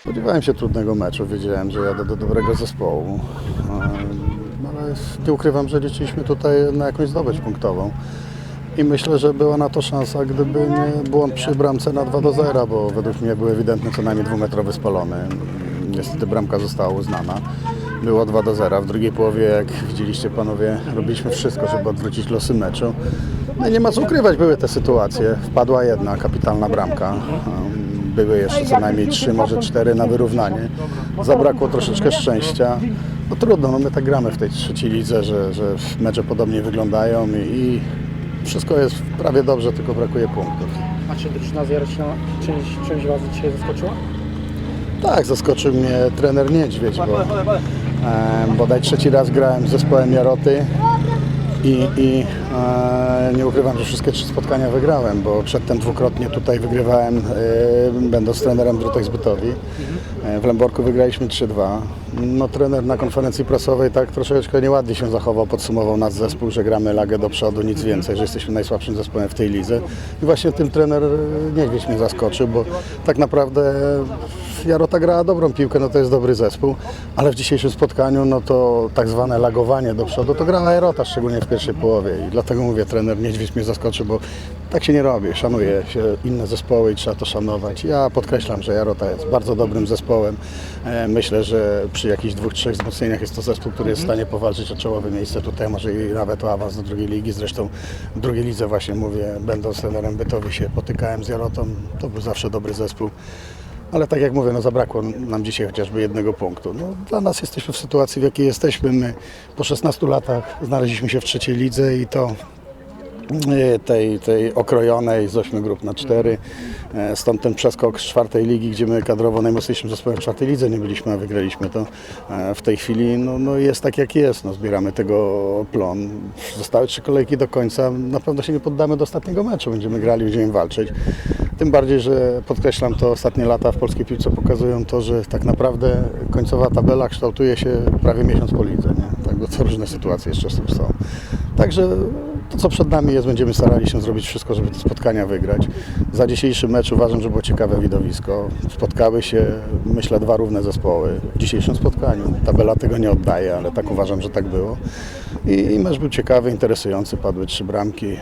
Spodziewałem się trudnego meczu, wiedziałem, że jadę do dobrego zespołu. Em, Ale nie ukrywam, że liczyliśmy tutaj na jakąś zdobycz punktową. I myślę, że była na to szansa, gdyby nie błąd przy bramce na 2 do 0, bo według mnie był ewidentny co najmniej dwumetrowy spalony. Niestety bramka została uznana. Było 2 do 0. W drugiej połowie, jak widzieliście panowie, robiliśmy wszystko, żeby odwrócić losy meczu. No nie ma co ukrywać, były te sytuacje. Wpadła jedna kapitalna bramka. Były jeszcze co najmniej trzy, może cztery na wyrównanie. Zabrakło troszeczkę szczęścia. No trudno, no my tak gramy w tej trzeciej lidze, że, że mecze podobnie wyglądają i, i wszystko jest prawie dobrze, tylko brakuje punktów. A czy drużyna z Jarocina czymś, czymś Was dzisiaj zaskoczyła? Tak, zaskoczył mnie trener Niedźwiedź, bo e, bodaj trzeci raz grałem z zespołem Jaroty i, i e, nie ukrywam, że wszystkie trzy spotkania wygrałem, bo przedtem dwukrotnie tutaj wygrywałem, e, będąc trenerem Drutek Zbytowi. E, w Lęborku wygraliśmy 3-2. No, trener na konferencji prasowej tak troszeczkę nieładnie się zachował, podsumował nasz zespół, że gramy lagę do przodu, nic więcej, że jesteśmy najsłabszym zespołem w tej lidze. I właśnie tym trener Niedźwiedź mnie zaskoczył, bo tak naprawdę Jarota grała dobrą piłkę, no to jest dobry zespół, ale w dzisiejszym spotkaniu, no to tak zwane lagowanie do przodu, to grała Jarota, szczególnie w pierwszej połowie i dlatego mówię, trener Niedźwiedź mnie zaskoczył, bo tak się nie robi, szanuje się inne zespoły i trzeba to szanować. Ja podkreślam, że Jarota jest bardzo dobrym zespołem. E, Myślę, że przy jakichś dwóch, trzech wzmocnieniach jest to zespół, który jest w stanie powalczyć o czołowe miejsce tutaj, może i nawet o awans do drugiej ligi. Zresztą w drugiej lidze właśnie mówię, będąc trenerem Bytowi się potykałem z Jarotą, to był zawsze dobry zespół. Ale tak jak mówię, no zabrakło nam dzisiaj chociażby jednego punktu. No, dla nas jesteśmy w sytuacji, w jakiej jesteśmy. My po 16 latach znaleźliśmy się w trzeciej lidze i to tej, tej okrojonej z 8 grup na 4. E, Stąd ten przeskok z czwartej ligi, gdzie my kadrowo najmocniejszym zespołem w czwartej lidze nie byliśmy, a wygraliśmy to e, w tej chwili. No, no jest tak jak jest, no, zbieramy tego plon. Zostały trzy kolejki do końca. Na pewno się nie poddamy do ostatniego meczu. Będziemy grali, będziemy walczyć. Tym bardziej, że podkreślam to, ostatnie lata w polskiej piłce pokazują to, że tak naprawdę końcowa tabela kształtuje się prawie miesiąc po lidze. Nie? Tak, to różne sytuacje jeszcze są. Także to, co przed nami jest, będziemy starali się zrobić wszystko, żeby te spotkania wygrać. Za dzisiejszy mecz uważam, że było ciekawe widowisko. Spotkały się, myślę, dwa równe zespoły w dzisiejszym spotkaniu. Tabela tego nie oddaje, ale tak uważam, że tak było. I, i mecz był ciekawy, interesujący, padły trzy bramki.